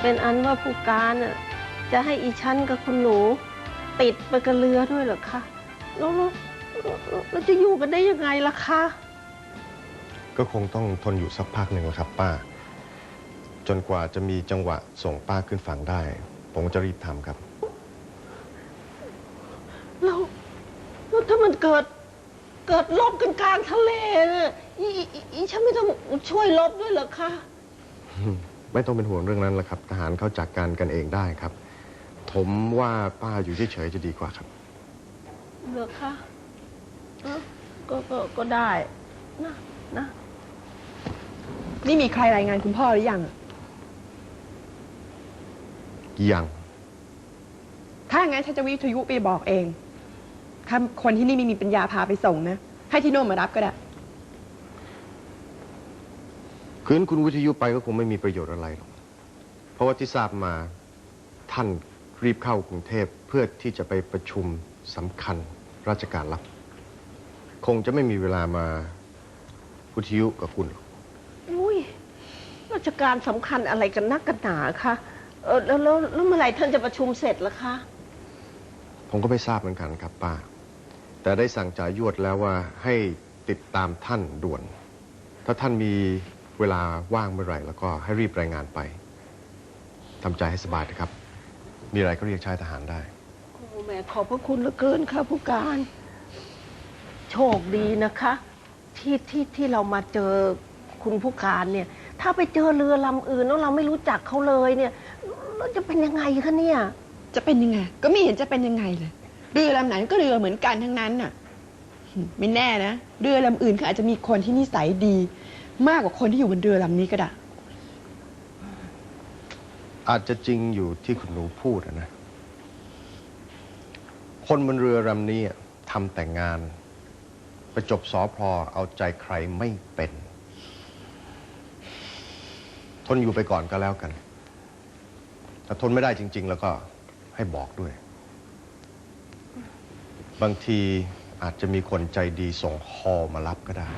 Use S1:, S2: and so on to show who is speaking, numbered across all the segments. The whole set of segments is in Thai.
S1: เป็นอันว่าผู้การน่ะจะให้อีชั้นกับคุณหนู ติดไปกับเรือด้วยเหรอคะแล้วแล้วแล้วแล้วจะอยู่กันได้ยังไงล่ะคะ
S2: ก็คงต้องทนอยู่สักพักหนึ่งแหละครับ ป้า จนกว่าจะมีจังหวะส่งป้าขึ้นฝั่งได้ ผมก็จะรีบทำครับ
S1: แล้วแล้วถ้ามันเกิดเกิดลบกันกลางทะเลน่ะอีอีอีอีฉันไม่ต้องช่วยลบด้วยเหรอคะ
S2: ไม่ต้องเป็นห่วงเรื่องนั้นละครับ ทหารเขาจัดการกันเองได้ครับ ผมว่าป้าอยู่เฉยๆจะดีกว่าครับ
S1: เหรอคะเอ้าก็ก็ก็ได้นะนะ
S3: นี่มีใครรายงานคุณพ่อหรือยังอะ
S2: ยัง
S3: ถ้างั้นฉันจะวิทยุไปบอกเองถ้าคนที่นี่ไม่มีปัญญาพาไปส่งนะ ให้ที่โน่นมารับก็ได้
S2: คืนคุณวิทยุไปก็คงไม่มีประโยชน์อะไรหรอก เพราะว่าที่ทราบมาท่านรีบเข้ากรุงเทพเพื่อที่จะไปประชุมสำคัญราชการลับ คงจะไม่มีเวลามาวิทยุกับคุณหรอก
S1: อุ้ยราชการสำคัญอะไรกันนักกันหนาคะเออแล้วแล้วแล้วเมื่อไหร่ท่านจะประชุมเสร็จล่ะคะ
S2: ผมก็ไม่ทราบเหมือนกันครับป้า แต่ได้สั่งจ่ายยวดแล้วว่าให้ติดตามท่านด่วน ถ้าท่านมี เวลาว่างเมื่อไหร่แล้วก็ให้รีบรายงานไปทำใจให้สบายนะครับ มีอะไรก็เรียกชายทหารได้
S1: โอ้แม่ขอบพระคุณเหลือเกินค่ะผู้การ โชคดีนะคะ ที่ที่ที่เรามาเจอคุณผู้การเนี่ย ถ้าไปเจอเรือลำอื่นแล้วเราไม่รู้จักเขาเลยเนี่ยเราจะเป็นยังไงคะเนี่ย
S3: จะเป็นยังไง ก็ไม่เห็นจะเป็นยังไงเลยเรือลำไหนก็เรือเหมือนกันทั้งนั้นน่ะ ไม่แน่นะเรือลำอื่นเขาอาจจะมีคนที่นิสัยดี มากกว่าคนที่อยู่บนเรือลำนี้ก็ได้
S2: อาจจะจริงอยู่ที่คุณหนูพูดอะนะ คนบนเรือลำนี้อะทำแต่งาน ไปจบสอพอเอาใจใครไม่เป็น ทนอยู่ไปก่อนก็แล้วกันแต่ทนไม่ได้จริง ๆ แล้วก็ให้บอกด้วย บางทีอาจจะมีคนใจดีส่งคอมารับก็ได้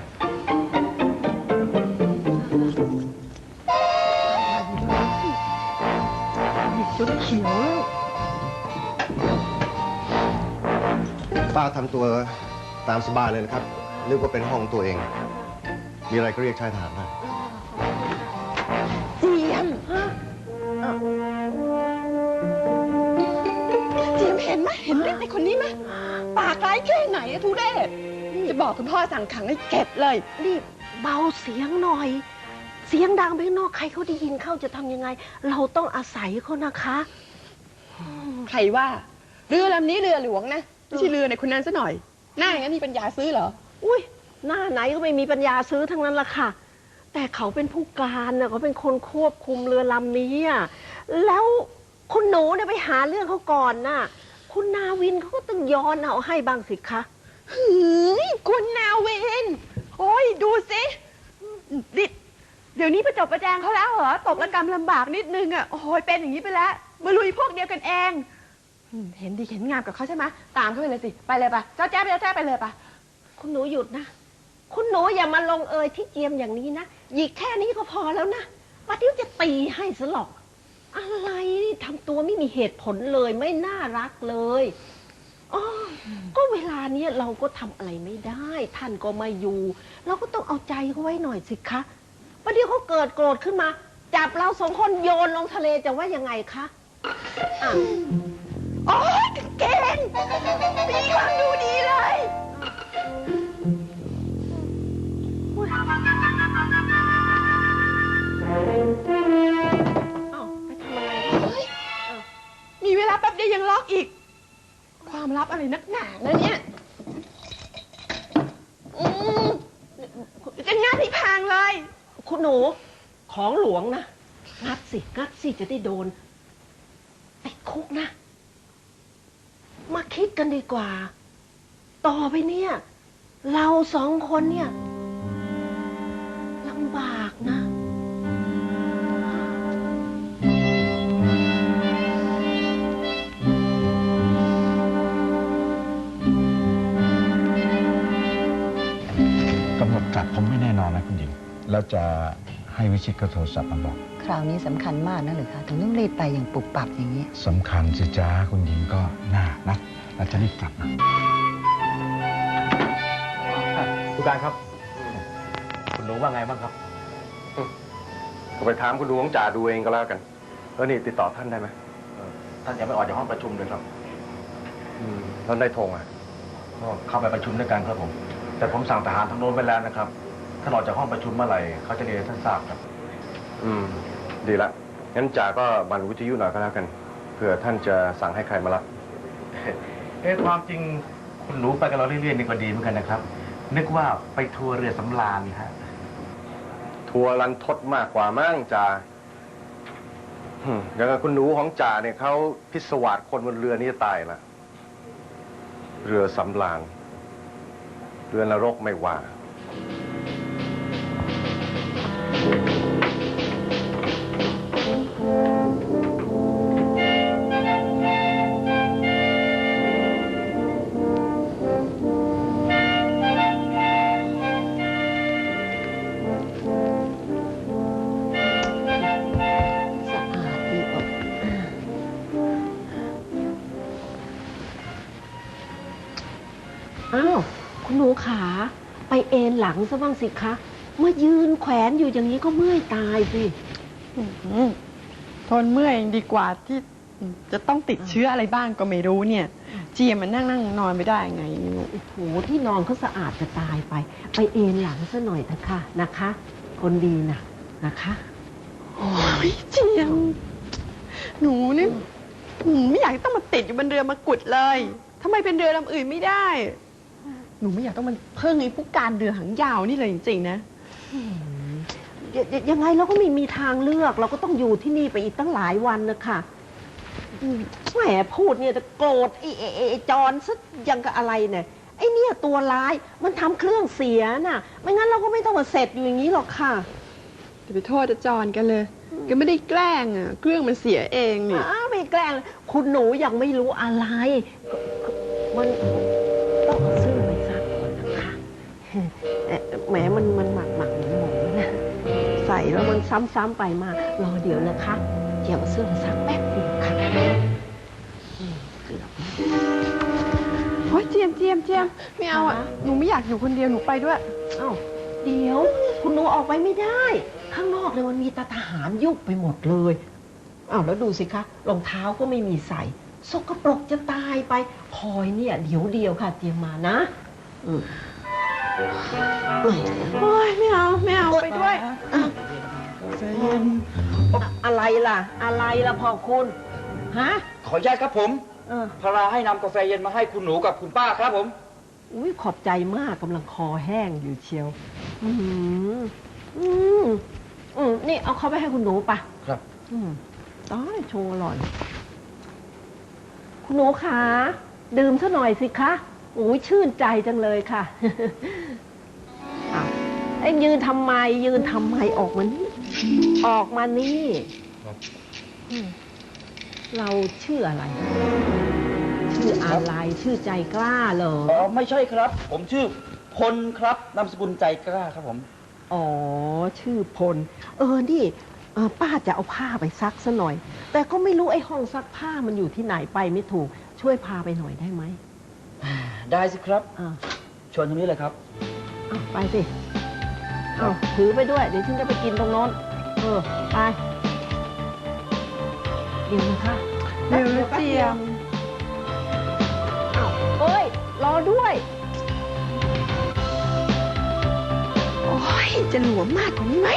S1: หยิบจนเขียวแล้ว
S2: ป้าทำตัวตามสบายเลยนะครับนึกว่าเป็นห้องตัวเอง มีอะไรก็เรียกชายทหารได้
S3: เจียมเจียมเห็นไหมเห็นไหมไอ้คนนี้ไหมปากร้ายแค่ไหนอะทุเรศจะบอกคุณพ่อสั่งขังให้เก็บเลย
S1: นี่เบาเสียงหน่อย เสียงดังไปข้างนอกใครเขาได้ยินเข้าจะทำยังไง เราต้องอาศัยเขานะคะ
S3: ใครว่า เรือลำนี้เรือหลวงนะไม่ใช่เรือในคนนั้นซะหน่อย หน้าอย่างนั้นมีปัญญาซื้อเหรอ
S1: อุ้ยหน้าไหนก็ไม่มีปัญญาซื้อทั้งนั้นละค่ะ แต่เขาเป็นผู้การนะเขาเป็นคนควบคุมเรือลำนี้อะแล้วคุณหนูเนี่ยไปหาเรื่องเขาก่อนน่ะ คุณนาวินเขาก็ต้องย้อนเอาให้บ้างสิคะ
S3: หืยคุณนาเวนโอ้ยดูสิดิ เดี๋ยวนี้ประจบประแจงเขาแล้วเหรอตกระกรรมลำบากนิดนึงอะโอ้ยเป็นอย่างนี้ไปแล้วมาลุยพวกเดียวกันเองอืมเห็นดีเห็นงามกับเขาใช่ไหมตามเขาไปเลยสิไปเลยปะเจ้าแจ๊บเจ้าแจ๊บไปเลยปะ
S1: คุณหนูหยุดนะ คุณหนูอย่ามาลงเอยที่เจียมอย่างนี้นะ หยิกแค่นี้ก็พอแล้วนะป้าติ้วจะตีให้ซะหรอก อะไรนี่ทำตัวไม่มีเหตุผลเลยไม่น่ารักเลยอ๋อก็เวลาเนี้ยเราก็ทำอะไรไม่ได้ ท่านก็ไมาอยู่ เราก็ต้องเอาใจเขาไว้หน่อยสิคะ ป้าติ้วเขาเกิดโกรธขึ้นมา จับเราสองคนโยนลงทะเลจะว่ายังไงคะอะ
S3: โอ้ยเก่งมีความดูดีเลย
S1: เอ้าไปทำอะไร
S3: เฮ้ยมีเวลาแป๊บเดียวยังล็อกอีก ความลับอะไรนักหนานะเนี่ยอืมจะงัดให้พังเลย
S1: คุณ หนู ของหลวงนะงัดสิงัดสิจะได้โดนติดคุกนะ มาคิดกันดีกว่า ต่อไปเนี่ย เราสองคนเนี่ย
S4: แน่นอนนะคุณหญิงแล้วจะให้วิชิตก็โทรศัพท์มาบอก
S5: คราวนี้สำคัญมากนะหรือคะถึงต้องรีบไปอย่างปุบปับอย่างนี้
S4: สำคัญสิจ้าคุณหญิงก็น่านะเราจะรีบกลับนะ
S6: ผู้การครับ คุณหนูว่าไงบ้างครับ
S2: ก็ไปถามคุณดูของจ่าดูเองก็แล้วกันเออนี่ติดต่อท่านได้ไหม
S6: ท่านยังไม่ออกจากห้องประชุมเลยครับ
S2: อืมท่านได้โทรมา
S6: ก็เข้าไปประชุมด้วยกันครับผม แต่ผมสั่งทหารทางโน้นไปแล้วนะครับ ท่านออกจากห้องประชุมเมื่อไหร่เขาจะเรียนให้ท่านทราบครับ
S2: อืม ดีละ งั้นจ่าก็บันวิทยุหน่อยก็แล้วกันเผื่อท่านจะสั่งให้ใครมารับ
S6: เอ๊ะความจริงคุณหนูไปกับเราเรื่อยๆนี่ก็ดีเหมือนกันนะครับ นึกว่าไปทัวร์เรือสำราญฮะ
S2: ทัวร์รันทดมากกว่ามั้งจ่าอืมอย่างกับคุณหนูของจ่าเนี่ยเขาพิศวาสคนบนเรือนี่จะตายละเรือสำราญเรือนรกไม่ว่า
S1: อ้าวคุณหนูขา ไปเอนหลังซะบ้างสิคะเมื่อยืนแขวนอยู่อย่างนี้ก็เมื่อยตายสิ
S3: อื้อหือทนเมื่อยดีกว่าที่จะต้องติดเชื้ออะไรบ้างก็ไม่รู้เนี่ย เจียมมันนั่งนั่งนอนไม่ได้ไงไม่รู้
S1: โอ้โหที่นอนเขาสะอาดจะตายไป ไปเอนหลังซะหน่อยเถอะค่ะนะคะ คนดีนะนะคะ
S3: โอ้ยเจียมหนูนี่อืมไม่อยากต้องมาติดอยู่บนเรือมากุดเลยทำไมเป็นเรือลำอื่นไม่ได้ หนูไม่อยากต้องมันเพิ่งไอ้ผู้การเรือหางยาวนี่เลยจริงๆนะ
S1: ยยยังไงเราก็ไม่มีทางเลือก เราก็ต้องอยู่ที่นี่ไปอีกตั้งหลายวันนะคะอืมแหมพูดเนี่ยจะโกรธไอ้ไอ้ไอ้ไอ้จอนสักยังกับอะไรเนี่ยไอ้เนี่ยตัวร้ายมันทำเครื่องเสียน่ะ ไม่งั้นเราก็ไม่ต้องมาเสร็จอยู่อย่างนี้หรอกค่ะ
S3: จะไปโทษอาจารย์กันเลยก็ไม่ได้แกล้งอะ เครื่องมันเสียเองนี่
S1: อ้าวไม่แกล้งคุณหนูยังไม่รู้อะไร มัน ซ้ำๆไปมารอเดี๋ยวนะคะเดี๋ยวเอาเสื้อมาซักแป๊บเดียวค่ะอืมเกือบ
S3: โอ้ยเจียมเจียมเจียมไม่เอาอะ
S1: ฮะ
S3: หนูไม่อยากอยู่คนเดียว หนูไปด้วย
S1: เอ้าเดี๋ยว คุณหนูออกไปไม่ได้ ข้างนอกเลยมันมีตาทหารยุบไปหมดเลยอ้าวแล้วดูสิคะรองเท้าก็ไม่มีใส่สกปรกจะตายไปพลอยเนี่ย เดี๋ยวเดียวค่ะ เตรียมมานะอืม
S3: โอ้ยไม่เอา ไม่เอา ไปด้วย
S1: อะ ไรล่ะ อะไรล่ะพ่อคุณฮะ
S7: ขออนุญาตครับผม
S1: เออ
S7: พาราให้นำกาแฟเย็นมาให้คุณหนูกับคุณป้าครับผม
S1: อุ้ยขอบใจมากกำลังคอแห้งอยู่เชียว อืมอืมอืมนี่เอาเข้าไปให้คุณหนูปะ
S7: ครับ
S1: อืมต้อยโชว์อร่อยคุณหนูขาดื่มซะหน่อยสิคะโอ้ยชื่นใจจังเลยค่ะ อ้าวไอ้ยืนทำไมยืนทำไมออกมานี่ ออกมานี่อืมเราชื่ออะไร ชื่ออะไร ชื่อใจกล้าเหรอ
S7: อ๋อไม่ใช่ครับ ผมชื่อพลครับนามสกุลใจกล้าครับผม
S1: อ๋อ ชื่อพล เออ นี่เออป้าจะเอาผ้าไปซักซะหน่อย แต่ก็ไม่รู้ไอ้ห้องซักผ้ามันอยู่ที่ไหนไปไม่ถูก ช่วยพาไปหน่อยได้ไหม
S7: ได้สิครับ
S1: อ่า
S7: ชวนตรงนี้เลยครับ
S1: เอาไปสิ เอาถือไปด้วย เดี๋ยวฉันจะไปกินตรงโน้น เออไปเดี๋ยวนะคะ
S3: เร็วนะเจียม
S1: เอาเอ้ย รอด้วย
S3: โอ้ย จะหลวมมากกว่านี้ไหม